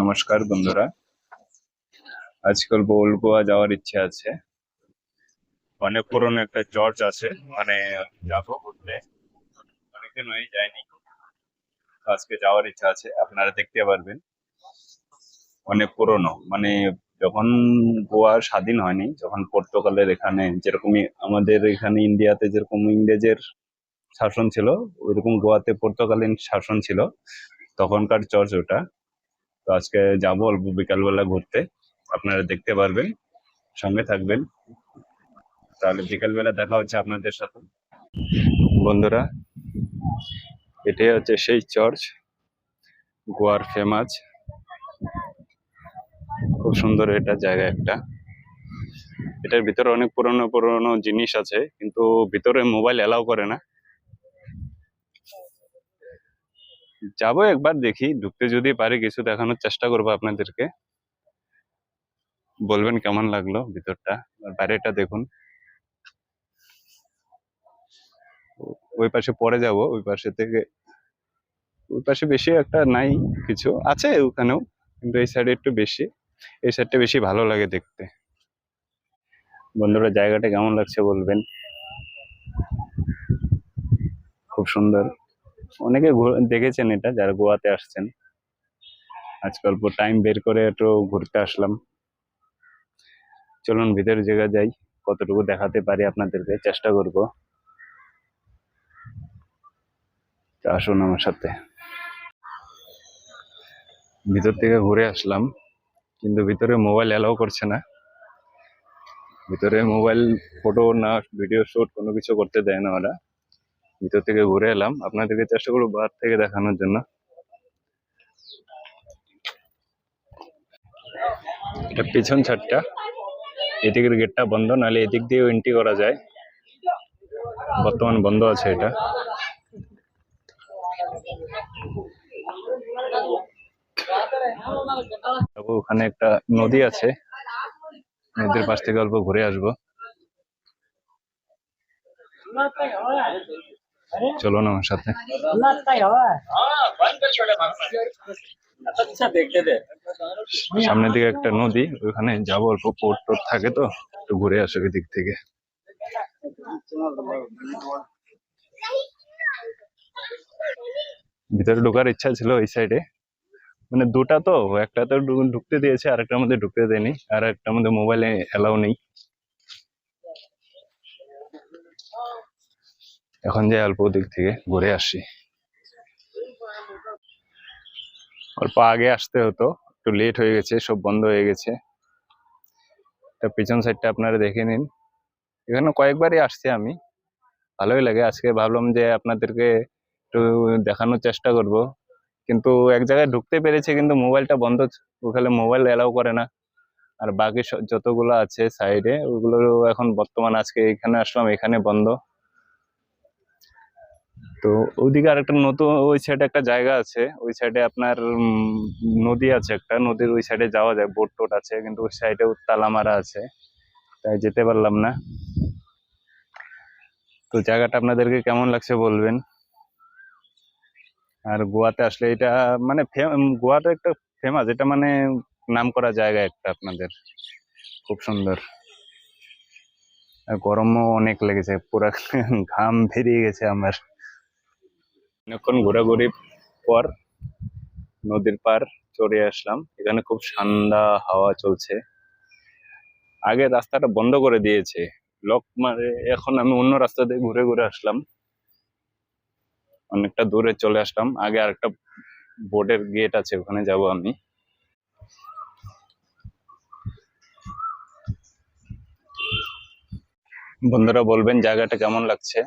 নমস্কার বন্ধুরা। আজকাল বোল গোয়া যাওয়ার ইচ্ছে আছে। অনেক পুরনো একটা চর্চ আছে মানে যাব ঘুরতে। অনেকদিন হয়ে যায়নি। আজকে যাওয়ার ইচ্ছা আছে, আপনারা দেখতে পারবেন। অনেক পুরনো মানে যখন গোয়া স্বাধীন হয়নি, যখন পর্তুগালের এখানে যেরকমই আমাদের এখানে ইন্ডিয়াতে যেরকম ইংরেজের শাসন ছিল, ওইরকম গোয়াতে পর্তুগালিন শাসন ছিল, তখনকার চর্চ ওটা। তো আজকে যাব অল্প বিকালবেলা ঘুরতে। আপনারা দেখতে পারবেন, সঙ্গে থাকবেন। তাহলে বিকালবেলা দেখা হচ্ছে আপনাদের সাথে। বন্ধুরা, এটাই হচ্ছে সেই চার্চ গোয়ার ফেমাস খুব সুন্দর এটা জায়গা একটা। এটার ভিতরে অনেক পুরনো পুরনো জিনিস আছে, কিন্তু ভিতরে মোবাইল এলাও করে না। যাব একবার, দেখি। ঢুকতে যদি পারি কিছু দেখানোর চেষ্টা করব আপনাদেরকে। বলবেন কেমন লাগল ভিতরটা? বাইরেটা দেখুন। ওই পাশে পরে যাব, ওই পাশে থেকে ওই পাশে বেশি একটা নাই কিছু। আছে ওখানেও, কিন্তু এই সাইডে একটু বেশি। এই সাইডটা বেশি ভালো লাগে দেখতে। বন্ধুরা, জায়গাটা কেমন লাগছে বলবেন? খুব সুন্দর। অনেকে দেখেছেন এটা যারা গোয়াতে আসছেন। আজকে অল্প টাইম বের করে একটু ঘুরতে আসলাম। চলুন ভিতরে জায়গা যাই, কতটুকু দেখাতে পারি আপনাদেরকে, চেষ্টা করব। আসুন আমার সাথে। ভিতর থেকে ঘুরে আসলাম, কিন্তু ভিতরে মোবাইল অ্যালাউ করছে না। ভিতরে মোবাইল ফটো না ভিডিও শুট কোনো কিছু করতে দেয় না ওরা। ভিতর থেকে ঘুরে এলাম। আপনাদেরকে চেষ্টা করব বার থেকে দেখানোর জন্য। এটা পিছন ছাদটা। এদিকের গেটটা বন্ধ, নাহলে এদিক দিয়েও এন্ট্রি করা যায়। বর্তমান বন্ধ আছে এটা। ওখানে একটা নদী আছে। নদীর পাশ থেকে অল্প ঘুরে আসব। চলো না আমার সাথে। আচ্ছা, সামনের দিকে একটা নদী ওখানে যাব অল্প পোট টোট থাকে তো একটু ঘুরে আসো দিক থেকে। ভিতরে ঢোকার ইচ্ছা ছিল ওই সাইডে মানে দুটা তো একটা তো ঢুকতে দিয়েছে আর একটা মধ্যে ঢুকতে দেয়নি আর একটা মধ্যে মোবাইলে অ্যালাউ নেই। এখন যে অল্প দিক থেকে ঘুরে আসি। অল্প আগে আসতে হতো, একটু লেট হয়ে গেছে, সব বন্ধ হয়ে গেছে। তা পিছন সাইডটা আপনারা দেখে নিন। এখানে কয়েকবারই আসছি আমি। ভালোই লাগে। আজকে ভাবলাম যে আপনাদেরকে একটু দেখানোর চেষ্টা করব। কিন্তু এক জায়গায় ঢুকতে পেরেছে, কিন্তু মোবাইলটা বন্ধ ওখানে মোবাইল অ্যালাউ করে না। আর বাকি যতগুলো আছে সাইডে ওগুলো এখন বর্তমান আজকে এখানে আসলাম, এখানে বন্ধ। তো ওইদিকে আর একটা নতুন, ওই সাইডে একটা জায়গা আছে, ওই সাইডে আপনার নদী আছে একটা, নদীর ওই সাইডে যাওয়া যায়, বোট টোট আছে, কিন্তু ওই সাইডেও তালা মারা আছে, তাই যেতে পারলাম না। তো জায়গাটা আপনাদেরকে কেমন লাগছে বলবেন? আর গোয়াতে আসলে এটা মানে গোয়াটা একটা ফেমাস এটা মানে নাম করা জায়গা একটা আপনাদের, খুব সুন্দর। গরমও অনেক লেগেছে, পুরা ঘাম বেরিয়ে গেছে আমার। অনেকক্ষণ ঘোরাঘুরি পর নদীর পার চড়ে আসলাম। এখানে খুব ঠান্ডা হাওয়া চলছে। আগে রাস্তাটা বন্ধ করে দিয়েছে। লক মারে এখন আমি অন্য রাস্তা দিয়ে ঘুরে ঘুরে আসলাম। অনেকটা দূরে চলে আসলাম। আগে আরেকটা বোর্ডের গেট আছে, ওখানে যাব আমি। বন্ধুরা বলবেন জায়গাটা কেমন লাগছে?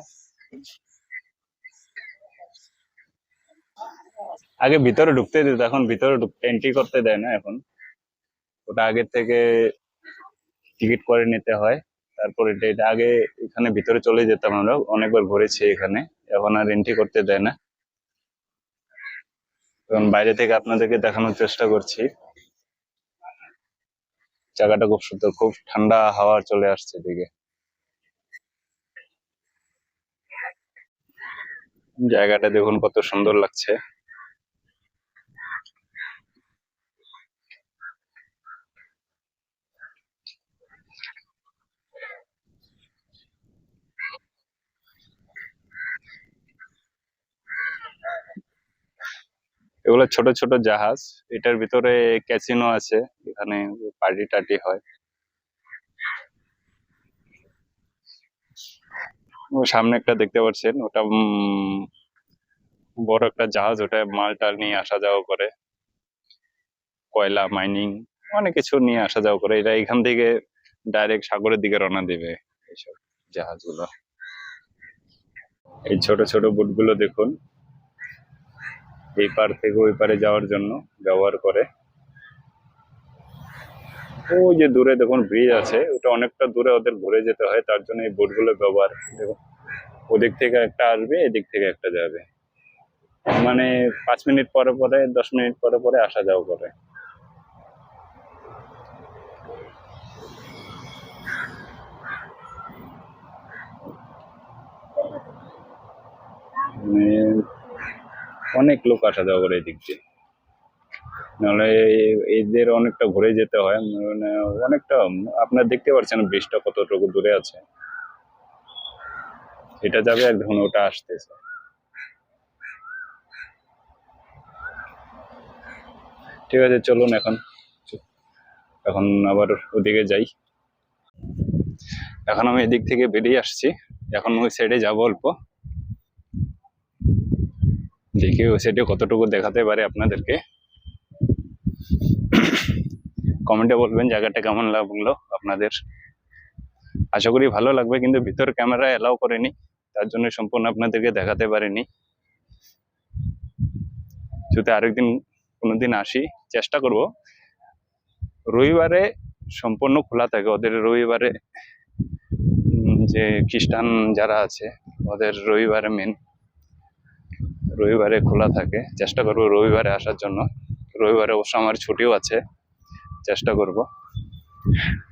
আগে ভিতরে ঢুকতে দিত, এখন ভিতরে এন্ট্রি করতে দেয় না এখন। ওটা আগের থেকে টিকিট করে নিতে হয়। তারপর এটা এটা আগে এখানে ভিতরে চলে যেতাম আমরা, অনেকবার ঘুরেছি এখানে। এখন আর এন্ট্রি করতে দেয় না। এখন বাইরে থেকে আপনাদেরকে দেখানোর চেষ্টা করছি। জায়গাটা খুব সুন্দর, খুব ঠান্ডা হাওয়া চলে আসছে এদিকে। জায়গাটা দেখুন কত সুন্দর লাগছে। এগুলো ছোট ছোট জাহাজ। এটার ভিতরে ক্যাসিনো আছে, এখানে পার্টি টার্টি হয়। সামনে একটা দেখতে পাচ্ছেন, ওটা বড় একটা জাহাজ, ওটা মাল টাল নিয়ে আসা যাওয়া করে। কয়লা মাইনিং অনেক কিছু নিয়ে আসা যাওয়া করে। এটা এখান থেকে ডাইরেক্ট সাগরের দিকে রওনা দিবে এইসব জাহাজগুলো। এই ছোট ছোট বোটগুলো দেখুন। এই পার থেকে ওই পারে যাওয়ার জন্য ব্যবহার করে। ওই যে দূরে দেখুন ব্রিজ আছে, ওটা অনেকটা দূরে ওদের ঘুরে যেতে হয়, তার জন্য এই বোটগুলো ব্যবহার দেখুন। ওদিক থেকে একটা আসবে, এদিক থেকে একটা যাবে। মানে পাঁচ মিনিট পরে পরে, দশ মিনিট পরে পরে আসা যাওয়া করে। মানে অনেক লোক আসা যাওয়া করে এদিক দিয়ে। নাহলে এদের অনেকটা ঘুরে যেতে হয় মানে অনেকটা, আপনার দেখতে পাচ্ছেন ব্রিজটা কতটুকু দূরে আছে। এটা যাবে আর দেখুন ওটা আসতেছে। ঠিক আছে, চলুন এখন। এখন আবার ওদিকে যাই। এখন আমি এদিক থেকে বেরিয়ে আসছি। এখন ওই সাইডে যাব অল্প। দেখি ওই সাইডে কতটুকু দেখাতে পারে আপনাদেরকে। কমেন্টে বলবেন জায়গাটা কেমন লাগল আপনাদের। আশা করি ভালো লাগবে, কিন্তু ভিতর ক্যামেরা এলাও করেনি, তার জন্য সম্পূর্ণ আপনাদেরকে দেখাতে পারিনি। যদি আরেকদিন, কোনোদিন আসি, চেষ্টা করব। রবিবারে সম্পূর্ণ খোলা থাকে, ওদের রবিবারে যে খ্রিস্টান যারা আছে, ওদের রবিবারে মেন রবিবারে খোলা থাকে, চেষ্টা করব রবিবারে আসার জন্য। রবিবারে অবশ্য আমার ছুটিও আছে, চেষ্টা করব।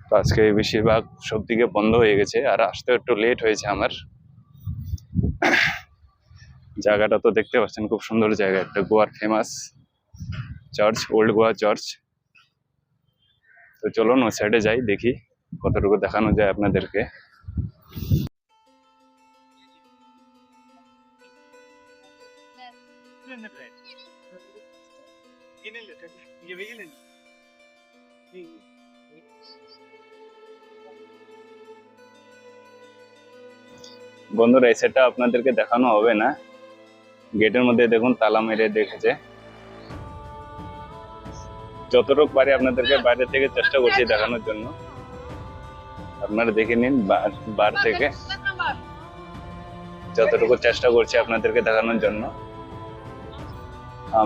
তো আজকে বেশিরভাগ সব দিকে বন্ধ হয়ে গেছে, আর আসতে একটু লেট হয়েছে আমার। জায়গাটা তো দেখতে পাচ্ছেন, খুব সুন্দর জায়গা। একটা গোয়ার famous church old Goa church তো চলুন ওই সাইডে যাই, দেখি কতটুকু দেখানো যায় আপনাদেরকে। বন্ধুরা, এই সেটটা আপনাদেরকে দেখানো হবে না। গেটের মধ্যে দেখুন, তালা মেরে দেখেছে যতটুকু পারি আপনাদেরকে বাইরে থেকে চেষ্টা করছি দেখানোর জন্য। আপনারা দেখে নিন বার থেকে। যতটুকু চেষ্টা করছি আপনাদেরকে দেখানোর জন্য।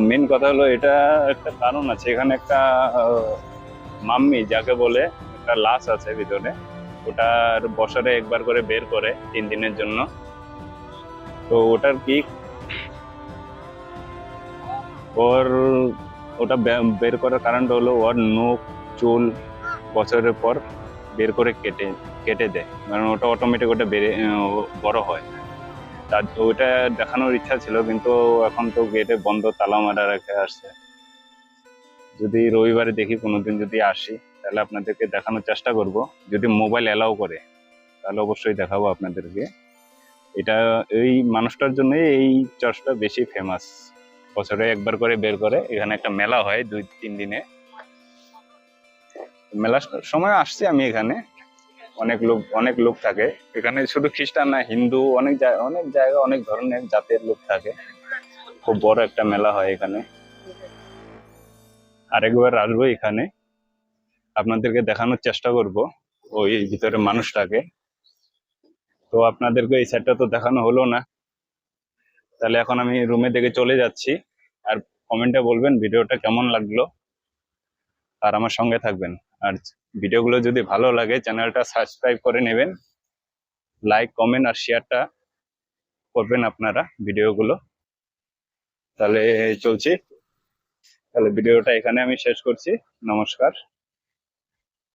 মেন কথা হলো এটা একটা কারণ আছে। এখানে একটা মাম্মি যাকে বলে, একটা লাশ আছে ভিতরে। ওটার বছরে একবার করে বের করে তিন দিনের জন্য। তো ওটার কি? ওর, ওটা বের করার কারণটা হলো ওর নখ, চুল বছরের পর বের করে কেটে কেটে দেয়। কারণ ওটা অটোমেটিক ওটা বেড়ে বড় হয়। তার ওইটা দেখানোর ইচ্ছা ছিল, কিন্তু এখন তো গেটে বন্ধ, তালা মারা রেখে আসছে। যদি রবিবারে দেখি কোনোদিন যদি আসি, তাহলে আপনাদেরকে দেখানোর চেষ্টা করব। যদি মোবাইল অ্যালাউ করে, তাহলে অবশ্যই দেখাবো আপনাদেরকে। এটা, এই মানুষটার জন্য এই চার্চটা বেশি ফেমাস বছরে একবার করে বের করে, এখানে একটা মেলা হয় দুই, তিন দিনে। মেলার সময় আসছি আমি এখানে। অনেক লোক অনেক লোক থাকে। এখানে শুধু খ্রিস্টান না, হিন্দু, অনেক অনেক জায়গা, অনেক ধরনের জাতের লোক থাকে। খুব বড় একটা মেলা হয় এখানে। আরেকবার আসব এখানে। আপনাদেরকে দেখানোর চেষ্টা করব, ওই ভিতরে মানুষটাকে। তো আপনাদেরকে এই সাইডটা তো দেখানো হলো না। তাহলে এখন আমি রুমে থেকে চলে যাচ্ছি। আর কমেন্টে বলবেন ভিডিওটা কেমন লাগল। আর আমার সঙ্গে থাকবেন। আর ভিডিওগুলো যদি ভালো লাগে, চ্যানেলটা সাবস্ক্রাইব করে নেবেন। লাইক কমেন্ট আর শেয়ারটা করবেন আপনারা ভিডিওগুলো। তাহলে চলছি। তাহলে ভিডিওটা এখানে আমি শেষ করছি। নমস্কার।